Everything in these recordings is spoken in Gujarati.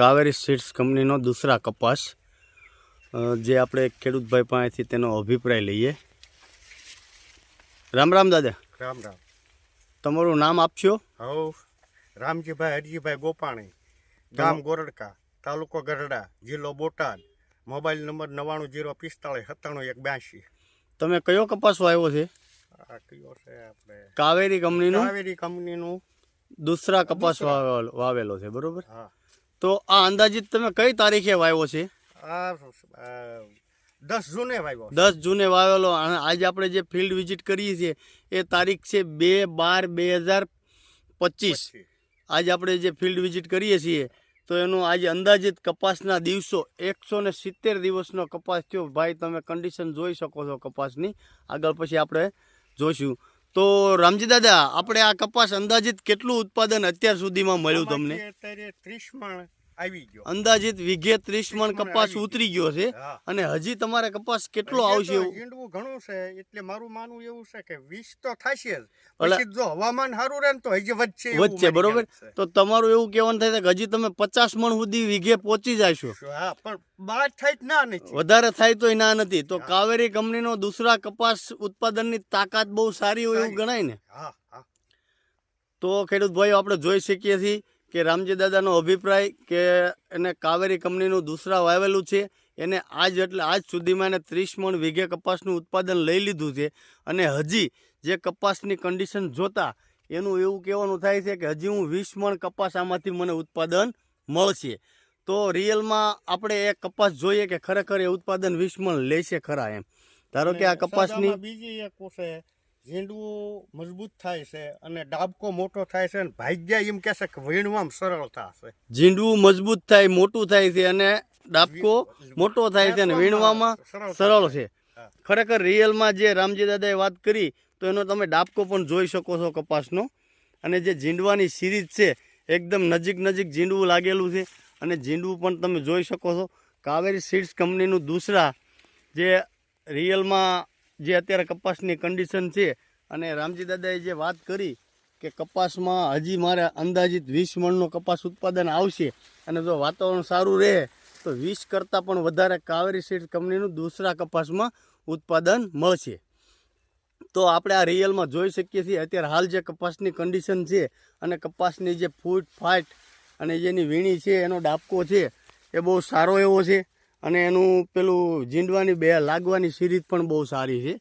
કાવેરી સીડ્સ કંપનીનો દૂસરા કપાસ. જે આપણે ખેડૂતભાઈ પાસેથી તેનો અભિપ્રાય લઈએ. રામ રામ દાદા. રામ રામ. તમારું નામ આપશો? હવ રામજીભાઈ હરજીભાઈ ગોપાણી. ગામ ગોરડકા તાલુકો ગરડા જિલ્લો બોટાદ. મોબાઈલ નંબર નવ્વાણું જીરો પિસ્તાળીસ સત્તાણું એક બ્યાસી તમે કયો કપાસ વાવ્યો છે? કયો છે આપણે? કાવેરી કંપનીનો? કાવેરી કંપનીનું. દૂસરા કપાસ વાવેલો છે બરોબર? હા. તો આ અંદાજિત તમે કઈ તારીખે વાવ્યો છે? આ દસ જૂને વાવ્યો દસ જૂને વાવેલો. અને આજે આપણે જે ફિલ્ડ વિઝિટ કરીએ છીએ એ તારીખ છે બે બાર બે હજાર પચીસ. આજે આપણે જે ફિલ્ડ વિઝિટ કરીએ છીએ તો એનું આજે અંદાજિત કપાસના દિવસો એકસો ને સિત્તેર દિવસનો કપાસ થયો. ભાઈ તમે કન્ડિશન જોઈ શકો છો કપાસની. આગળ પછી આપણે જોઈશું. તો રામજી દાદા, આપણે આ કપાસ અંદાજિત કેટલું ઉત્પાદન અત્યાર સુધીમાં મળ્યું તમને? અત્યારે ત્રીસ મણ. આવી ગયો. અંદાજિત વીઘે ત્રીસ મણ કપાસ ઉતરી ગયો છે. અને હજી તમારે કપાસ કેટલો આવશે ઈંડવું ઘણું છે એટલે મારું માનવું એવું છે કે વીસ તો થશે જ. પછી જો હવામાન સારું રહે તો હજી વધશે વધશે બરોબર? તો તમારું એવું કહેવાનું થાય કે હજી તમે પચાસ મણ સુધી વીઘે પહોંચી જશો. હા પણ બાદ થાય ના નથી. વધારે થાય તો ના નથી. તો કાવેરી કંપનીનો દુસરા કપાસ ઉત્પાદનની તાકાત બહુ સારી હોય એવું ગણાય ને? હા તો ખેડૂત ભાઈઓ આપણે જોઈ શકીએ છીએ કે રામજી દાદાનો અભિપ્રાય કે એને કાવેરી કંપનીનું દૂસરા વાવેલું છે એને આજ એટલે આજ સુધીમાં એને ત્રીસ મણ વીઘે કપાસનું ઉત્પાદન લઈ લીધું છે. અને હજી જે કપાસની કન્ડિશન જોતા એનું એવું કહેવાનું થાય છે કે હજી હું વીસ મણ કપાસ આમાંથી મને ઉત્પાદન મળશે. તો રિયલમાં આપણે એ કપાસ જોઈએ કે ખરેખર એ ઉત્પાદન વીસ મણ લેશે ખરા એમ. ધારો કે આ કપાસની બીજી એક છે ઝીંડવું મજબૂત થાય છે અને ડાબકો મોટો થાય છે અને ભાગ્ય એમ કહેશે કે વીણવામાં સરળ થશે ઝીંડવું મજબૂત થાય મોટું થાય છે અને ડાબકો મોટો થાય છે અને વીણવામાં સરળ છે. ખરેખર રિયલમાં જે રામજી દાદાએ વાત કરી તો એનો તમે ડાબકો પણ જોઈ શકો છો કપાસનો. અને જે ઝીંડવાની સિરીઝ છે એકદમ નજીક નજીક ઝીંડવું લાગેલું છે. અને ઝીંડવું પણ તમે જોઈ શકો છો. કાવેરી સીડ્સ કંપનીનું દૂસરા જે રિયલમાં જે અત્યારે કપાસની કન્ડિશન છે. અને રામજી દાદાએ જે વાત કરી કે કપાસમાં હજી મારે અંદાજિત વીસ મણનો કપાસ ઉત્પાદન આવશે અને જો વાતાવરણ સારું રહે, તો વીસ કરતાં પણ વધારે કાવેરી સીડ કંપનીનું દૂસરા કપાસમાં ઉત્પાદન મળશે. તો આપણે આ રિયલમાં જોઈ શકીએ છીએ, અત્યારે હાલ જે કપાસની કન્ડિશન છે અને કપાસની જે ફૂટ ફાટ અને જેની વીણી છે, એનો ડાબકો છે, એ બહુ સારો એવો છે. અને એનું પેલું ઝીંડવાની બે લાગવાની સિરીઝ પણ બહુ સારી છે.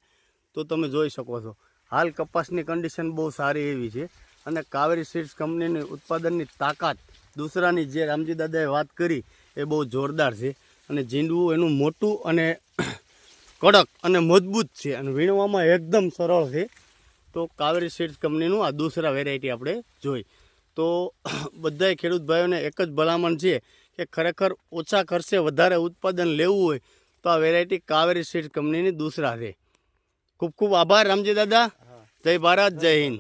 તો તમે જોઈ શકો છો. હાલ કપાસની કન્ડિશન બહુ સારી એવી છે અને કાવેરી સીડ્સ કંપનીની ઉત્પાદનની તાકાત દૂસરાની જે રામજી દાદાએ વાત કરી એ બહુ જોરદાર છે અને ઝીંડવું એનું મોટું અને કડક અને મજબૂત છે અને વીણવામાં એકદમ સરળ છે. તો કાવેરી સીડ્સ કંપનીનું આ દૂસરા વેરાયટી આપણે જોઈ. તો બધાય ખેડૂત ભાઈઓને એક જ ભલામણ છે કે ખરેખર ઓછા ખર્ચે વધારે ઉત્પાદન લેવું હોય તો આ વેરાયટી કાવેરી સીડ્સ કંપનીની દૂસરા છે. ખૂબ ખૂબ આભાર રામજી દાદા. જય ભારત જય હિન્દ.